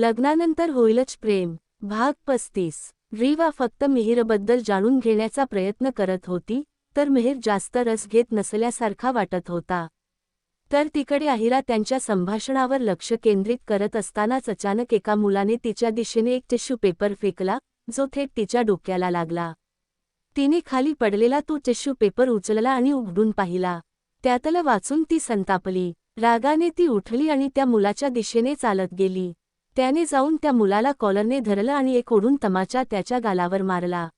लग्नानंतर होईलच प्रेम. भाग पस्तीस. रीवा फक्त मिहीरबद्दल जाणून घेण्याचा प्रयत्न करत होती तर मिहिर जास्त रस घेत नसल्यासारखा वाटत होता. तर तिकडे अहिरा त्यांच्या संभाषणावर लक्ष केंद्रित करत असतानाच अचानक एका मुलाने तिच्या दिशेने एक टिश्यू पेपर फेकला जो थेट तिच्या डोक्याला लागला. तिने खाली पडलेला तो टिश्यू पेपर उचलला आणि उघडून पाहिला. त्यातलं वाचून ती संतापली. रागाने ती उठली आणि त्या मुलाच्या दिशेने चालत गेली. त्याने जाऊन त्या मुलाला कॉलरने धरलं आणि एक ओढून तमाचा त्याच्या गालावर मारला.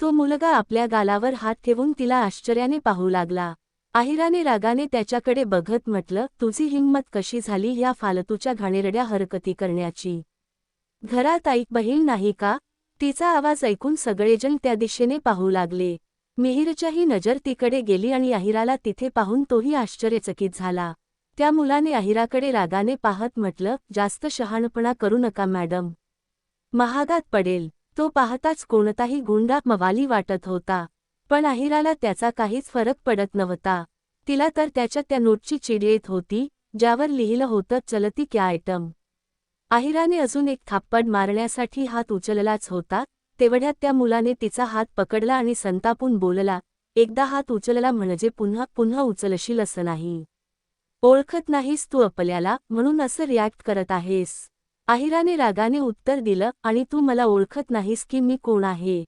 तो मुलगा आपल्या गालावर हात ठेवून तिला आश्चर्याने पाहू लागला. आहिराने रागाने त्याच्याकडे बघत म्हटलं तुझी हिंमत कशी झाली ह्या फालतूच्या घाणेरड्या हरकती करण्याची? घरात ऐक बहीण नाही का? तिचा आवाज ऐकून सगळेजण त्या दिशेने पाहू लागले. मिहीरच्याही नजर तिकडे गेली आणि अहिराला तिथे पाहून तोही आश्चर्यचकित झाला. त्या मुलाने अहिराकडे रागाने पाहत म्हटलं जास्त शहाणपणा करू नका मॅडम. महागात पडेल. तो पाहताच कोणताही गुंडा मवाली वाटत होता. पण अहिराला त्याचा काहीच फरक पडत नव्हता. तिला तर त्याच्या त्या नोटची चिड येत होती ज्यावर लिहिलं होतं चलती क्या आयटम. अहिराने अजून एक थाप्पड मारण्यासाठी हात उचललाच होता. तेवढ्यात त्या मुलाने तिचा हात पकडला आणि संतापून बोलला एकदा हात उचलला म्हणजे पुन्हा पुन्हा उचलशील असं नाही. ओळखत नाहीस तू आपल्याला म्हणून असं रिॲक्ट करत आहेस. आहिराने रागाने उत्तर दिलं आणि तू मला ओळखत नाहीस की मी कोण आहे?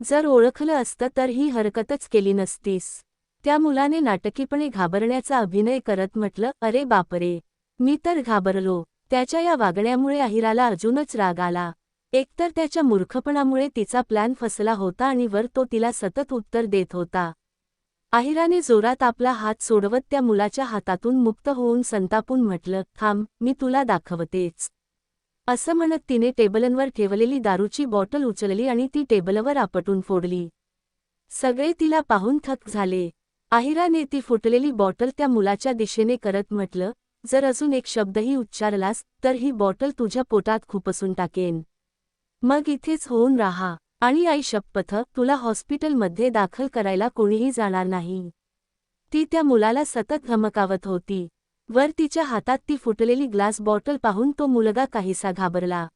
जर ओळखलं असतं तर ही हरकतच केली नसतीस. त्या मुलाने नाटकीपणे घाबरण्याचा अभिनय करत म्हटलं अरे बापरे! मी तर घाबरलो. त्याच्या या वागण्यामुळे अहिराला अजूनच राग आला. एकतर त्याच्या मूर्खपणामुळे तिचा प्लॅन फसला होता आणि वर तो तिला सतत उत्तर देत होता. आहिराने जोरात आपला हात सोडवत त्या मुलाच्या हातातून मुक्त होऊन संतापून म्हटलं थांब मी तुला दाखवतेच. असं म्हणत तिने टेबलनवर ठेवलेली दारूची बॉटल उचलली आणि ती टेबलवर आपटून फोडली. सगळे तिला पाहून थक झाले. आहिराने ती फुटलेली बॉटल त्या मुलाच्या दिशेने करत म्हटलं जर अजून एक शब्दही उच्चारलास तर ही बॉटल तुझ्या पोटात खुपसून टाकेन. मग इथेच होऊन राहा. आणि आई शपथ तुला हॉस्पिटलमध्ये दाखल करायला कोणीही जाणार नाही. ती त्या मुलाला सतत धमकावत होती. वर तिच्या हातात ती फुटलेली ग्लास बॉटल पाहून तो मुलगा काहीसा घाबरला.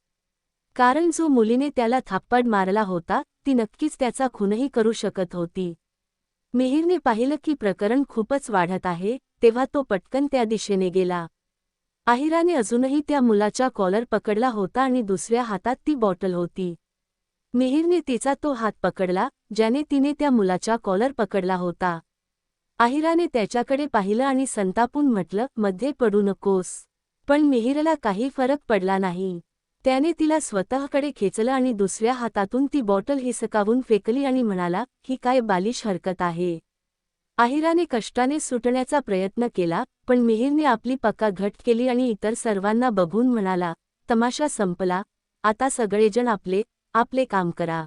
कारण जो मुलीने त्याला थाप्पड मारला होता ती नक्कीच त्याचा खूनही करू शकत होती. मिहीरने पाहिलं की प्रकरण खूपच वाढत आहे तेव्हा तो पटकन त्या दिशेने गेला. आहिराने अजूनही त्या मुलाच्या कॉलर पकडला होता आणि दुसऱ्या हातात ती बॉटल होती. मिहीरने तिचा तो हात पकडला ज्याने तिने त्या मुलाच्या कॉलर पकडला होता. आहिराने त्याच्याकडे पाहिलं आणि संतापून म्हटलं मध्ये पडू नकोस. पण मिहिरला काही फरक पडला नाही. त्याने तिला स्वतःकडे खेचलं आणि दुसऱ्या हातातून ती बॉटल हिसकावून फेकली आणि म्हणाला ही काय बालिश हरकत आहे आहिराने कष्टाने सुटण्याचा प्रयत्न केला पण मिहिरने आपली पक्का घट केली आणि इतर सर्वांना बघून म्हणाला तमाशा संपला. आता सगळेजण आपले आपले काम करा.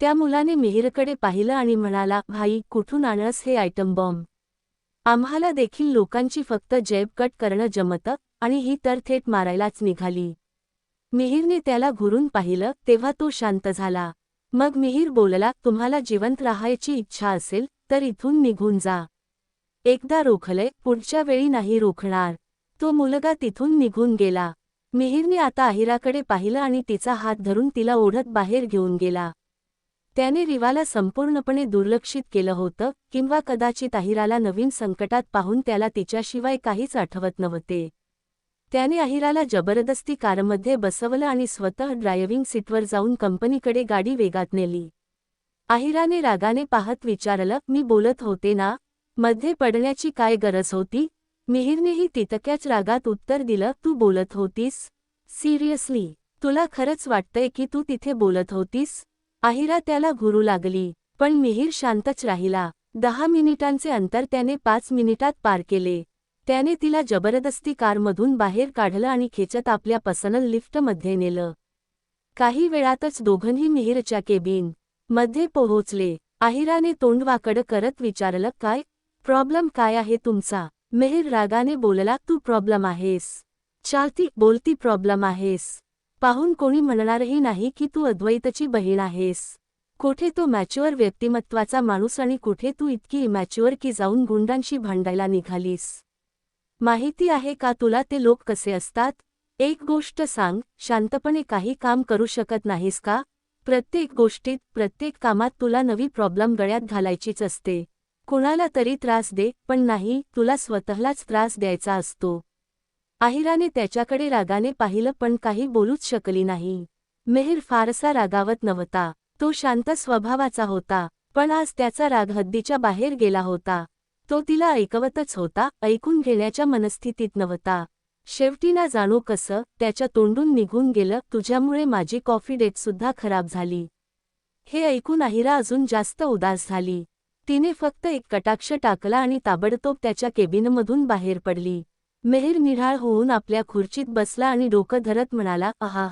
त्या मुलाने मिहीरकडे पाहिलं आणि म्हणाला भाई कुठून आणस हे आयटम बॉम्ब आम्हाला देखील लोकांची फक्त जैब कट करणं जमतं आणि ही तर थेट मारायलाच निघाली. मिहीरने त्याला घुरून पाहिलं तेव्हा तो शांत झाला. मग मिहीर बोलला तुम्हाला जिवंत राहायची इच्छा असेल तर इथून निघून जा. एकदा रोखलंय पुढच्या वेळी नाही रोखणार. तो मुलगा तिथून निघून गेला. मिहिरने आता अहिराकडे पाहिलं आणि तिचा हात धरून तिला ओढत बाहेर घेऊन गेला. त्याने रिवाला संपूर्णपणे दुर्लक्षित केलं होतं किंवा कदाचित अहिराला नवीन संकटात पाहून त्याला तिच्याशिवाय काहीच आठवत नव्हते. त्याने अहिराला जबरदस्ती कारमध्ये बसवलं आणि स्वतः ड्रायव्हिंग सीटवर जाऊन कंपनीकडे गाडी वेगात नेली. अहिराने रागाने पाहत विचारलं मी बोलत होते ना? मध्ये पडण्याची काय गरज होती? मिहिरनेही तितक्याच रागात उत्तर दिलं तू बोलत होतीस? सिरियसली? तुला खरंच वाटतंय की तू तिथे बोलत होतीस? आहिरा त्याला घुरू लागली पण मिहीर शांतच राहिला. दहा मिनिटांचे अंतर त्याने पाच मिनिटात पार केले. त्याने तिला जबरदस्ती कारमधून बाहेर काढलं आणि खेचत आपल्या पसनल लिफ्टमध्ये नेलं. काही वेळातच दोघंही मिहीरच्या केबिनमध्ये पोहोचले. आहिराने तोंडवाकड करत विचारलं काय? प्रॉब्लेम काय आहे तुमचा? मेहर रागाने बोलला तू प्रॉब्लेम आहेस. चालती बोलती प्रॉब्लेम आहेस. पाहून कोणी म्हणणारही नाही की तू अद्वैतची बहीण आहेस. कोठे तो मॅच्युअर व्यक्तिमत्वाचा माणूस आणि कुठे तू इतकी इमॅच्युअर की जाऊन गुंडांशी भांडायला निघालीस. माहिती आहे का तुला ते लोक कसे असतात? एक गोष्ट सांग शांतपणे काही काम करू शकत नाहीस का? प्रत्येक गोष्टीत प्रत्येक कामात तुला नवी प्रॉब्लेम गळ्यात घालायचीच असते. कुणाला तरी त्रास दे पण नाही तुला स्वतःलाच त्रास द्यायचा असतो. आहिराने त्याच्याकडे रागाने पाहिलं पण काही बोलूच शकली नाही. मेहर फारसा रागावत नव्हता. तो शांत स्वभावाचा होता पण आज त्याचा राग हद्दीच्या बाहेर गेला होता. तो तिला ऐकवतच होता ऐकून घेण्याच्या मनस्थितीत नव्हता. शेवटी ना जाणू कसं त्याच्या तोंडून निघून गेलं तुझ्यामुळे माझी कॉफी डेटसुद्धा खराब झाली. हे ऐकून आहिरा अजून जास्त उदास झाली. तिने फक्त एक कटाक्ष टाकला आणि ताबडतोब त्याच्या केबिनमधून बाहेर पडली. मेहर निढाळ होऊन आपल्या खुर्चीत बसला आणि डोकं धरत म्हणाला आहा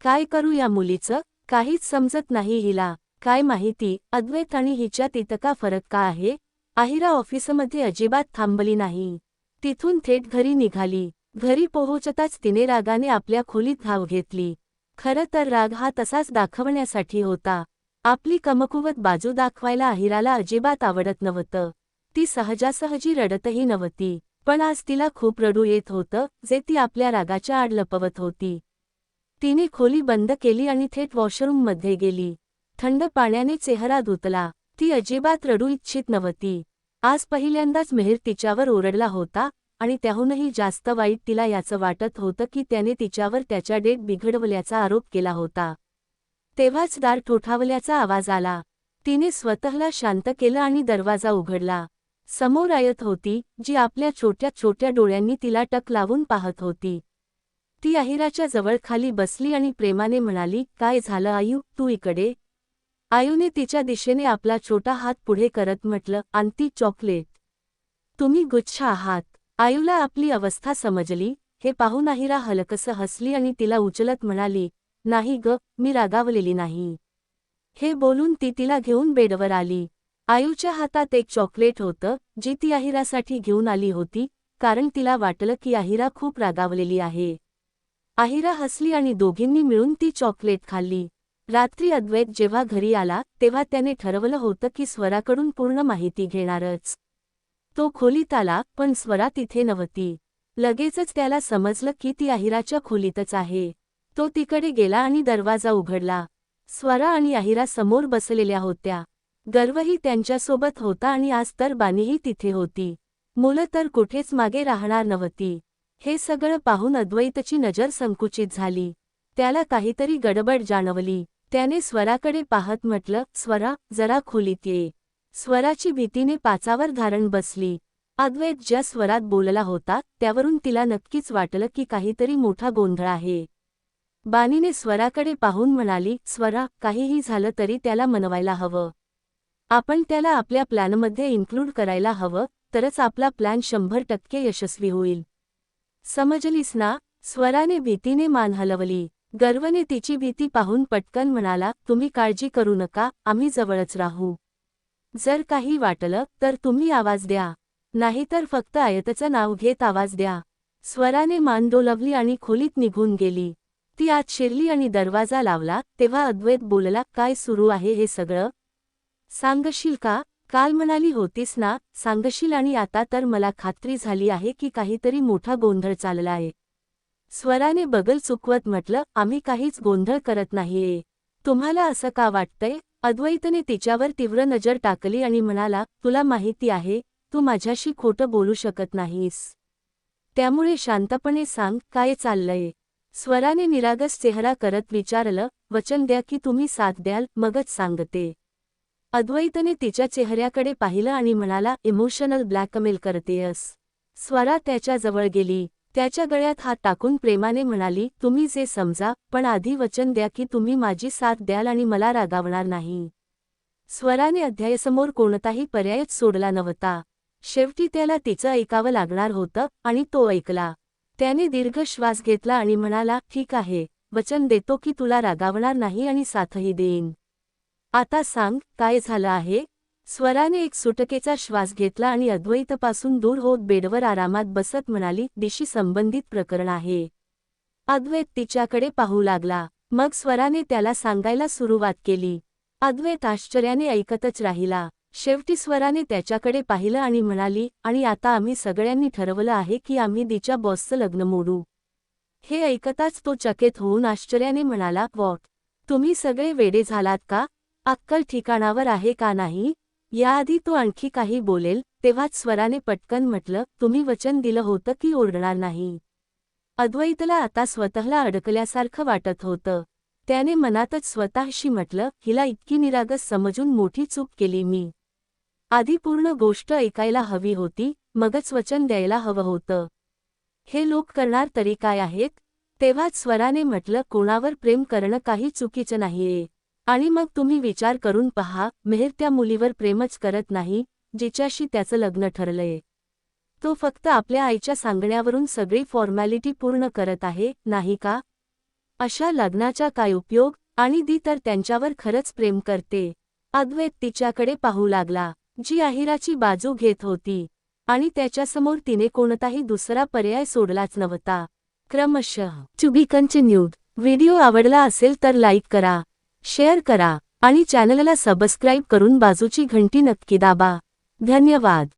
काय करू या मुलीचं? काहीच समजत नाही हिला. काय माहिती अद्वैत आणि हिच्यात इतका फरक का आहे? आहिरा ऑफिसमध्ये अजिबात थांबली नाही. तिथून थेट घरी निघाली. घरी पोहोचताच तिने रागाने आपल्या खोलीत धाव घेतली. खरं तर राग हा तसाच दाखवण्यासाठी होता. आपली कमकुवत बाजू दाखवायला अहिराला अजिबात आवडत नव्हतं. ती सहजासहजी रडतही नव्हती पण आज तिला खूप रडू येत होतं जे ती आपल्या रागाच्या आड लपवत होती. तिने खोली बंद केली आणि थेट वॉशरूममध्ये गेली. थंड पाण्याने चेहरा धुतला. ती अजिबात रडू इच्छित नव्हती. आज पहिल्यांदाच मेहर तिच्यावर ओरडला होता आणि त्याहूनही जास्त वाईट तिला याचं वाटत होतं की त्याने तिच्यावर त्याच्या डेट बिघडवल्याचा आरोप केला होता. तेव्हाच दार ठोठावल्याचा आवाज आला. तिने स्वतःला शांत केलं आणि दरवाजा उघडला. समोर आयत होती जी आपल्या छोट्या छोट्या डोळ्यांनी तिला टक लावून पाहत होती. ती अहिराच्या जवळ खाली बसली आणि प्रेमाने म्हणाली काय झालं आयू? तू इकडे आयूने तिच्या दिशेने आपला छोटा हात पुढे करत म्हटलं आणती चॉकलेट. तुम्ही गुच्छ आहात. आयूला आपली अवस्था समजली. हे पाहून आहिरा हलकसं हसली आणि तिला उचलत म्हणाली नाही ग मी रागावलेली नाही. हे बोलून ती तिला घेऊन बेडवर आली. आयूच्या हातात एक चॉकलेट होतं जी ती आहिरासाठी घेऊन आली होती कारण तिला वाटलं की आहिरा खूप रागावलेली आहे. आहिरा हसली आणि दोघींनी मिळून ती चॉकलेट खाल्ली. रात्री अद्वैत जेव्हा घरी आला तेव्हा त्याने ठरवलं होतं की स्वराकडून पूर्ण माहिती घेणारच. तो खोलीत आला पण स्वरा तिथे नव्हती. लगेचच त्याला समजलं की ती आहिराच्या खोलीतच आहे. तो तिकडे गेला आणि दरवाजा उघडला. स्वरा आणि आहिरा समोर बसलेल्या होत्या. गर्वही त्यांच्यासोबत होता आणि आज तर बानीही तिथे होती. मुलं तर कुठेच मागे राहणार नव्हती. हे सगळं पाहून अद्वैतची नजर संकुचित झाली. त्याला काहीतरी गडबड जाणवली. त्याने स्वराकडे पाहत म्हटलं स्वरा जरा खोलीत ये. स्वराची भीतीने पाचावर धारण बसली. अद्वैत ज्या स्वरात बोलला होता त्यावरून तिला नक्कीच वाटलं की काहीतरी मोठा गोंधळ आहे. बानीने स्वराकडे पाहून म्हणाली स्वरा काहीही झालं तरी त्याला मनवायला हवं. आपण त्याला आपल्या प्लॅनमध्ये इन्क्लूड करायला हवं तरच आपला प्लॅन शंभर टक्के यशस्वी होईल. समजलीस ना? स्वराने भीतीने मान हलवली. गर्वने तिची भीती पाहून पटकन म्हणाला तुम्ही काळजी करू नका आम्ही जवळच राहू. जर काही वाटलं तर तुम्ही आवाज द्या. नाहीतर फक्त आयतचं नाव घेत आवाज द्या. स्वराने मान डोलवली आणि खोलीत निघून गेली. ती आत शिरली आणि दरवाजा लावला तेव्हा अद्वैत बोलला काय सुरू आहे हे सगळं? सांगशील का? काल म्हणाली होतीस ना सांगशील आणि आता तर मला खात्री झाली आहे की काहीतरी मोठा गोंधळ चाललाय स्वराने बगल चुकवत म्हटलं आम्ही काहीच गोंधळ करत नाहीये. तुम्हाला असं का वाटतंय? अद्वैतने तिच्यावर तीव्र नजर टाकली आणि म्हणाला तुला माहिती आहे तू माझ्याशी खोटं बोलू शकत नाहीस. त्यामुळे शांतपणे सांग काय चाललंय? स्वराने निरागस चेहरा करत विचारलं वचन द्या की तुम्ही साथ द्याल मगच सांगते. अद्वैतने तिच्या चेहऱ्याकडे पाहिलं आणि म्हणाला इमोशनल ब्लॅकमेल करतेयस स्वरा त्याच्याजवळ गेली. त्याच्या गळ्यात हात टाकून प्रेमाने म्हणाली तुम्ही जे समजा पण आधी वचन द्या की तुम्ही माझी साथ द्याल आणि मला रागावणार नाही. स्वराने अध्यायसमोर कोणताही पर्यायच सोडला नव्हता. शेवटी त्याला तिचं ऐकावं लागणार होतं आणि तो ऐकला. त्याने दीर्घ श्वास घेतला आणि म्हणाला ठीक आहे वचन देतो की तुला रागावणार नाही आणि साथही देईन. आता सांग काय झालं आहे? स्वराने एक सुटकेचा श्वास घेतला आणि अद्वैतपासून दूर होत बेडवर आरामात बसत म्हणाली दिशी संबंधित प्रकरण आहे. अद्वैत तिच्याकडे पाहू लागला. मग स्वराने त्याला सांगायला सुरुवात केली. अद्वैत आश्चर्याने ऐकतच राहिला. शेवटी स्वराने त्याच्याकडे पाहिलं आणि म्हणाली आणि आता आम्ही सगळ्यांनी ठरवलं आहे की आम्ही दिच्या बॉसचं लग्न मोडू. हे ऐकताच तो चकित होऊन आश्चर्याने म्हणाला वॉट? तुम्ही सगळे वेडे झालात का? अक्कल ठिकाणावर आहे का नाही? याआधी तो आणखी काही बोलेल तेव्हाच स्वराने पटकन म्हटलं तुम्ही वचन दिलं होतं की ओरडणार नाही? अद्वैतला आता स्वतःला अडकल्यासारखं वाटत होतं. त्याने मनातच स्वतःशी म्हटलं हिला इतकी निरागस समजून मोठी चूक केली मी. आधी पूर्ण गोष्ट ऐकायला हवी होती मगच वचन द्यायला हवं होतं. हे लोक करणार तरी काय आहेत? तेव्हाच स्वराने म्हटलं कोणावर प्रेम करणं काही चुकीचं नाहीये. आणि मग तुम्ही विचार करून पहा मेहर त्या मुलीवर प्रेमच करत नाही जिच्याशी त्याचं लग्न ठरलंय. तो फक्त आपल्या आईच्या सांगण्यावरून सगळी फॉर्मॅलिटी पूर्ण करत आहे नाही का? अशा लग्नाचा काय उपयोग? आणि दी तर त्यांच्यावर खरंच प्रेम करते. अद्वैत तिच्याकडे पाहू लागला. जी आहिराची बाजू घेत होती आणि त्याच्यासमोर तिने कोणताही दुसरा पर्याय सोडलाच नव्हता. क्रमशः टू बी कंटिन्यूड व्हिडिओ आवडला असेल तर लाईक करा शेअर करा आणि चॅनलला सबस्क्राईब करून बाजूची घंटी नक्की दाबा. धन्यवाद.